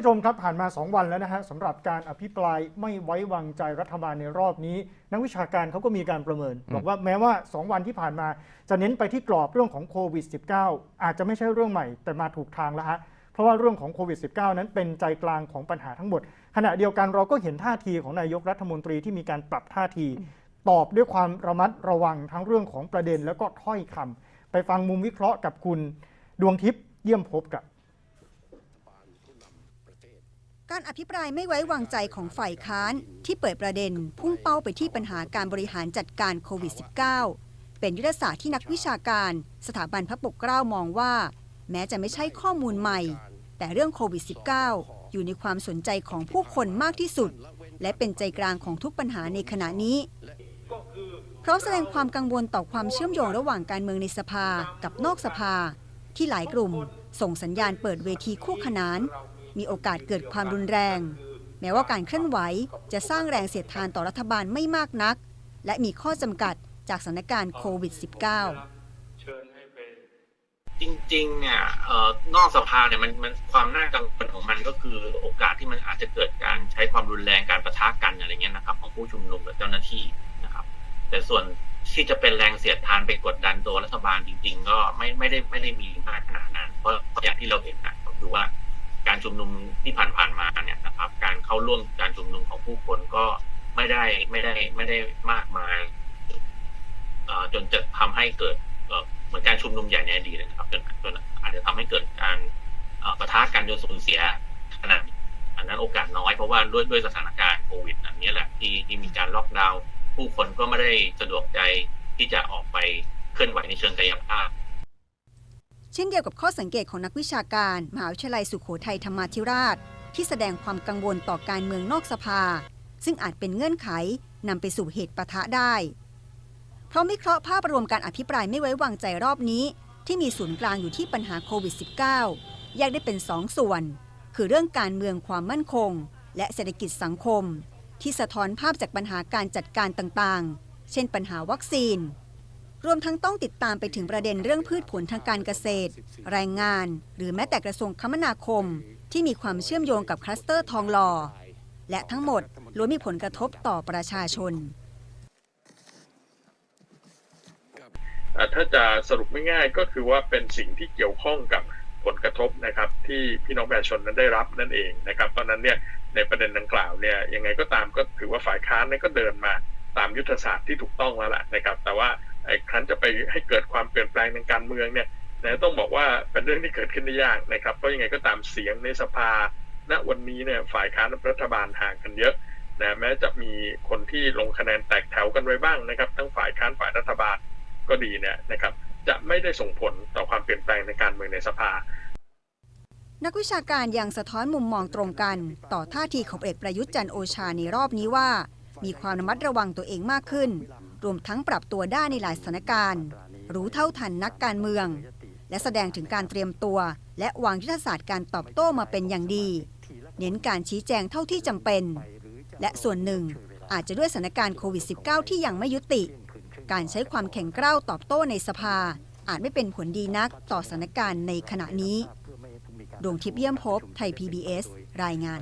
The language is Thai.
ผู้ชมครับผ่านมา 2 วันแล้วนะฮะสำหรับการอภิปรายไม่ไว้วางใจรัฐบาลในรอบนี้ นักวิชาการเขาก็มีการประเมิน บอกว่าแม้ว่า 2 วันที่ผ่านมา จะเน้นไปที่กรอบเรื่องของโควิด -19 อาจจะไม่ใช่เรื่องใหม่แต่มาถูกทางแล้วฮะเพราะว่าเรื่องของโควิด -19 นั้นเป็นใจกลางของปัญหาทั้งหมด ขณะเดียวกันเราก็เห็นท่าทีของนายกรัฐมนตรีที่มีการปรับท่าที ตอบด้วยความระมัดระวังทั้งเรื่องของประเด็น แล้วก็ถ้อยคำไปฟังมุมวิเคราะห์กับคุณดวงทิพย์เยี่ยมพบกับ การอภิปรายไม่ไว้วางใจของฝ่ายค้านที่เปิดประเด็น พุ่งเป้าไปที่ปัญหาการบริหารจัดการโควิด -19 เป็นยุทธศาสตร์ที่นักวิชาการ สถาบันพระปกเกล้ามองว่า แม้จะไม่ใช่ข้อมูลใหม่ แต่เรื่องโควิด -19 อยู่ในความสนใจของผู้คนมากที่สุด และเป็นใจกลางของทุกปัญหาในขณะนี้พร้อมแสดงความกังวลต่อความเชื่อมโยงระหว่างการเมืองในสภากับนอกสภา ที่หลายกลุ่ม ส่งสัญญาณเปิดเวทีคู่ขนาน มีโอกาสเกิดความรุนแรง แม้ว่าการเคลื่อนไหวจะสร้างแรงเสียดทานต่อรัฐบาลไม่มากนัก และมีข้อจำกัดจากสถานการณ์โควิด -19 จริงๆเนี่ยออนอกสภาเนี่ยมันมันความน่ากังวลของมันก็คือโอกาสที่มันอาจจะเกิดการใช้ความรุนแรงการประทะกันอะไรเงี้ยนะครับ ของผู้ชุมนุมกับเจ้าหน้าที่นะครับ แต่ส่วนที่จะเป็นแรงเสียดทานไปกดดันตัวรัฐบาลจริง ๆ ก็ไม่ไม่ได้ไม่ได้มีมากขนาดนั้น เพราะอย่างที่เราเห็นนะก็คือว่า การชุมนุมที่ผ่านๆมาเนี่ยนะครับ การเข้าร่วมการชุมนุมของผู้คนก็ไม่ได้ไม่ได้ไม่ได้มากมายจนจะทำให้เกิดเหมือนการชุมนุมใหญ่ในอดีตนะครับจนจนอาจจะทำให้เกิดการเอ่อปะทะกันจนสูญเสียขนาดนี้อันนั้นโอกาสน้อยเพราะว่าด้วยด้วยสถานการณ์โควิดอันนี้แหละที่ที่มีการล็อกดาวน์ผู้คนก็ไม่ได้สะดวกใจที่จะออกไปเคลื่อนไหวในเชิงกายภาพ เช่นเดียวกับข้อสังเกตของนักวิชาการมหาวิทยาลัยสุโขทัยธรรมาธิราช ที่แสดงความกังวลต่อการเมืองนอกสภา ซึ่งอาจเป็นเงื่อนไขนำไปสู่เหตุปะทะได้ เพราะวิเคราะห์ภาพรวมการอภิปรายไม่ไว้วางใจรอบนี้ ที่มีศูนย์กลางอยู่ที่ปัญหาโควิด -19 แยกได้เป็นสองส่วน คือเรื่องการเมืองความมั่นคง และเศรษฐกิจสังคม ที่สะท้อนภาพจากปัญหาการจัดการต่างๆ เช่นปัญหาวัคซีน รวมทั้งต้องติดตามไปถึงประเด็นเรื่องพืชผลทางการเกษตร แรงงาน หรือแม้แต่กระทรวงคมนาคม ที่มีความเชื่อมโยงกับคลัสเตอร์ทองหล่อ และทั้งหมดล้วนมีผลกระทบต่อประชาชน ถ้าจะสรุปไม่ง่ายก็คือว่าเป็นสิ่งที่เกี่ยวข้องกับผลกระทบนะครับที่พี่น้องประชาชนนั้นได้รับนั่นเองนะครับเพราะนั้นเนี่ยในประเด็นดังกล่าวเนี่ยยังไงก็ตามก็ถือว่าฝ่ายค้านเนี่ยก็เดินมาตามยุทธศาสตร์ที่ถูกต้องแล้วล่ะนะครับ แต่ว่า ครั้นจะไปให้เกิดความเปลี่ยนแปลงทางการเมืองเนี่ยนะต้องบอกว่าเป็นเรื่องที่เกิดขึ้นได้ยากนะครับเพราะยังไงก็ตามเสียงในสภา ณวันนี้เนี่ยฝ่ายค้านรัฐบาลห่างกันเยอะนะแม้จะมีคนที่ลงคะแนนแตกแถวกันไว้บ้างนะครับ ทั้งฝ่ายค้านฝ่ายรัฐบาลก็ดีเนี่ยนะครับ จะไม่ได้ส่งผลต่อความเปลี่ยนแปลงในการเมืองในสภา นักวิชาการยังสะท้อนมุมมองตรงกัน ต่อท่าทีของเอกประยุทธ์จันโอชาในรอบนี้ว่า มีความระมัดระวังตัวเองมากขึ้น รวมทั้งปรับตัวได้ในหลายสถานการณ์ รู้เท่าทันนักการเมือง และแสดงถึงการเตรียมตัว และวางยุทธศาสตร์การตอบโต้มาเป็นอย่างดี เน้นการชี้แจงเท่าที่จำเป็น และส่วนหนึ่งอาจจะด้วยสถานการณ์โควิด -19 ที่ยังไม่ยุติ การใช้ความแข็งกร้าวตอบโต้ในสภา อาจไม่เป็นผลดีนักต่อสถานการณ์ในขณะนี้ ดวงทิพย์เยี่ยมพบ ไทย PBS รายงาน